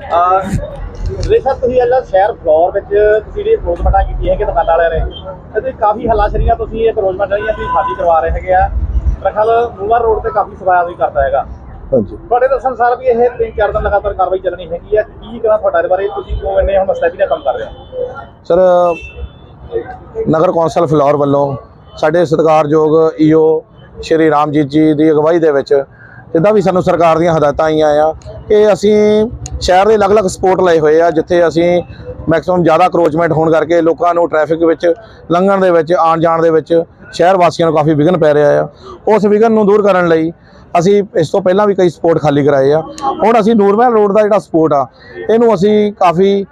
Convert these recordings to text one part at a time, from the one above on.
ਰੇਸ਼ਾ ਤੁਸੀਂ ਅੱਲਾ ਸ਼ਹਿਰ ਫਲੋਰ ਵਿੱਚ ਤੁਸੀਂ ਜਿਹੜੀ ਰੋਜ਼ਮਟਾ ਕੀਤੀ ਹੈਗੀ ਦੁਕਾਨਾਂ ਵਾਲਿਆਂ ਨੇ ਤੁਸੀਂ ਕਾਫੀ ਹੱਲਾਸ਼ਰੀਆਂ ਤੁਸੀਂ ਇੱਕ ਰੋਜ਼ਮਟਾ ਜਿਹੜੀਆਂ ਤੁਸੀਂ ਖਾਲੀ ਕਰਵਾ ਰਹੇ ਹੈਗੇ ਆ। ਮੇਰਾ ਖਿਆਲ ਮੂਵਰ ਰੋਡ ਤੇ ਕਾਫੀ ਸਵਾਇਆ ਵੀ ਕਰਦਾ ਹੈਗਾ। ਹਾਂਜੀ। ਤੁਹਾਡੇ ਦੱਸਣ ਸਾਰ ਵੀ ਇਹ ਤਿੰਨ ਚਾਰ ਦਿਨ ਲਗਾਤਾਰ ਕਾਰਵਾਈ ਚੱਲਣੀ ਹੈਗੀ ਆ। ਕੀ ਕਰਾਂ ਤੁਹਾਡਾ ਬਾਰੇ? ਤੁਸੀਂ ਕਿਉਂ ਇੰਨੇ ਹੁਣ ਮਸਲੇ ਨਾਲ ਕੰਮ ਕਰ ਰਹੇ ਹੋ? ਸਰ ਨਗਰ ਕੌਂਸਲ ਫਲੋਰ ਵੱਲੋਂ ਸਾਡੇ ਸਤਿਕਾਰਯੋਗ ਈਓ ਸ਼੍ਰੀ ਰਾਮਜੀਤ ਜੀ ਦੀ ਅਗਵਾਈ ਦੇ ਵਿੱਚ ਜਿੱਦਾਂ ਵੀ ਸਾਨੂੰ ਸਰਕਾਰ ਦੀਆਂ ਹਦਾਇਤਾਂ ਆਈਆਂ ਆ ਕਿ ਅਸੀਂ ਸ਼ਹਿਰ ਦੇ ਅਲੱਗ-ਅਲੱਗ ਸਪੋਟ ਲਏ ਹੋਏ ਆ, ਜਿੱਥੇ ਅਸੀਂ ਮੈਕਸਿਮਮ ਜ਼ਿਆਦਾ ਕਰੋਚਮੈਂਟ ਹੋਣ ਕਰਕੇ ਲੋਕਾਂ ਨੂੰ ਟ੍ਰੈਫਿਕ ਵਿੱਚ, ਲੰਘਣ ਦੇ ਵਿੱਚ ਆਉਣ ਜਾਣ ਦੇ ਵਿੱਚ ਸ਼ਹਿਰ ਵਾਸੀਆਂ ਨੂੰ ਕਾਫੀ ਵਿਘਨ ਪੈ ਰਿਹਾ ਆ। ਉਸ ਵਿਘਨ ਨੂੰ ਦੂਰ ਕਰਨ ਲਈ ਅਸੀਂ ਇਸ ਤੋਂ ਪਹਿਲਾਂ ਵੀ ਕਈ ਸਪੋਟ ਖਾਲੀ ਕਰਾਏ ਆ। ਹੁਣ ਅਸੀਂ ਨੂਰਮਹਿਲ ਰੋਡ ਦਾ ਜਿਹੜਾ ਸਪੋਟ ਆ, ਇਹਨੂੰ ਅਸੀਂ ਕਾਫੀ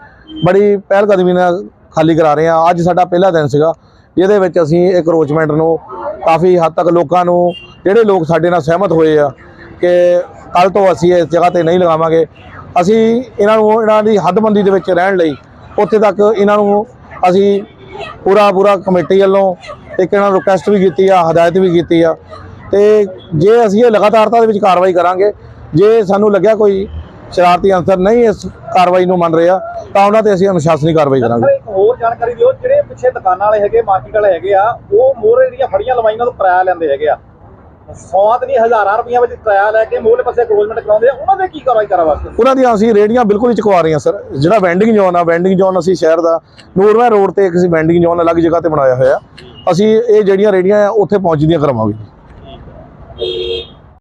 ਬੜੀ ਪਹਿਲ ਕਦਮੀ ਨਾਲ ਖਾਲੀ ਕਰਾ ਰਹੇ ਹਾਂ ਅੱਜ ਸਾਡਾ ਪਹਿਲਾ ਦਿਨ ਸੀਗਾ, ਜਿਹਦੇ ਵਿੱਚ ਅਸੀਂ ਇਹ ਕਰੋਚਮੈਂਟ ਨੂੰ ਕਾਫੀ ਹੱਦ ਤੱਕ ਲੋਕਾਂ ਨੂੰ, ਜਿਹੜੇ ਲੋਕ ਸਾਡੇ ਨਾਲ ਸਹਿਮਤ ਹੋਏ ਆ ਕਿ ਕੱਲ ਤੋਂ ਅਸੀਂ ਇਸ ਜਗ੍ਹਾ ਤੇ ਨਹੀਂ ਲਗਾਵਾਂਗੇ ਅਸੀਂ ਇਹਨਾਂ ਨੂੰ ਇਹਨਾਂ ਦੀ ਹੱਦਬੰਦੀ ਦੇ ਵਿੱਚ ਰਹਿਣ ਲਈ ਉੱਥੇ ਤੱਕ ਇਹਨਾਂ ਨੂੰ ਅਸੀਂ ਪੂਰਾ ਪੂਰਾ ਕਮੇਟੀ ਵੱਲੋਂ ਇੱਕ ਇਹਨਾਂ ਨੂੰ ਰਿਕੁਐਸਟ ਵੀ ਕੀਤੀ ਆ, ਹਦਾਇਤ ਵੀ ਕੀਤੀ ਆ। ਤੇ ਜੇ ਅਸੀਂ ਇਹ ਲਗਾਤਾਰਤਾ ਦੇ ਵਿੱਚ ਕਾਰਵਾਈ ਕਰਾਂਗੇ, ਜੇ ਸਾਨੂੰ ਲੱਗਿਆ ਕੋਈ ਸ਼ਰਾਰਤੀ ਅਨਸਰ ਨਹੀਂ ਇਸ ਕਾਰਵਾਈ ਨੂੰ ਮੰਨ ਰਿਹਾ, ਤਾਂ ਉਹਨਾਂ ਤੇ ਅਸੀਂ ਅਨੁਸ਼ਾਸਨੀ ਕਾਰਵਾਈ ਕਰਾਂਗੇ। ਹੋਰ ਜਾਣਕਾਰੀ ਦਿਓ, ਜਿਹੜੇ ਪਿੱਛੇ ਦੁਕਾਨਾਂ ਵਾਲੇ ਹੈਗੇ ਮਾਰਕੀਟ ਵਾਲੇ ਹੈਗੇ ਆ, ਉਹ ਮੋਹਰੇ ਜਿਹੜੀਆਂ ਫੜੀਆਂ ਲਵਾਈਆਂ ਤੋਂ ਕਿਰਾਇਆ ਲੈਂਦੇ ਹੈਗੇ ਆ। ਸੌਤ ਨਹੀਂ, ਹਜ਼ਾਰਾਂ ਰੁਪਈਆ ਵਿੱਚ ਕਿਰਾਇਆ ਲੈ ਕੇ ਮੋਹਲੇ ਪਾਸੇ ਕਰੋਜਮੈਂਟ ਕਰਾਉਂਦੇ ਆ, ਉਹਨਾਂ ਦੇ ਕੀ ਕਾਰਵਾਈ ਕਰਾ ਵਾਸਤੇ? ਉਹਨਾਂ ਦੀਆਂ ਅਸੀਂ ਰੇੜੀਆਂ ਬਿਲਕੁਲ ਹੀ ਚੁਕਵਾ ਰਹੇ ਹਾਂ ਸਰ। ਜਿਹੜਾ ਵੈਂਡਿੰਗ ਜ਼ੋਨ ਆ ਵੈਂਡਿੰਗ ਜ਼ੋਨ ਅਸੀਂ ਸ਼ਹਿਰ ਦਾ ਨੂਰਮਹਿਰ ਰੋਡ ਤੇ ਇੱਕ ਅਸੀਂ ਵੈਂਡਿੰਗ ਜ਼ੋਨ ਅਲੱਗ ਜਗ੍ਹਾ ਤੇ ਬਣਾਇਆ ਹੋਇਆ। ਅਸੀਂ ਇਹ ਜਿਹੜੀਆਂ ਰੇੜੀਆਂ ਆ, ਉੱਥੇ ਪਹੁੰਚਦੀਆਂ ਕਰਵਾਵਾਂਗੇ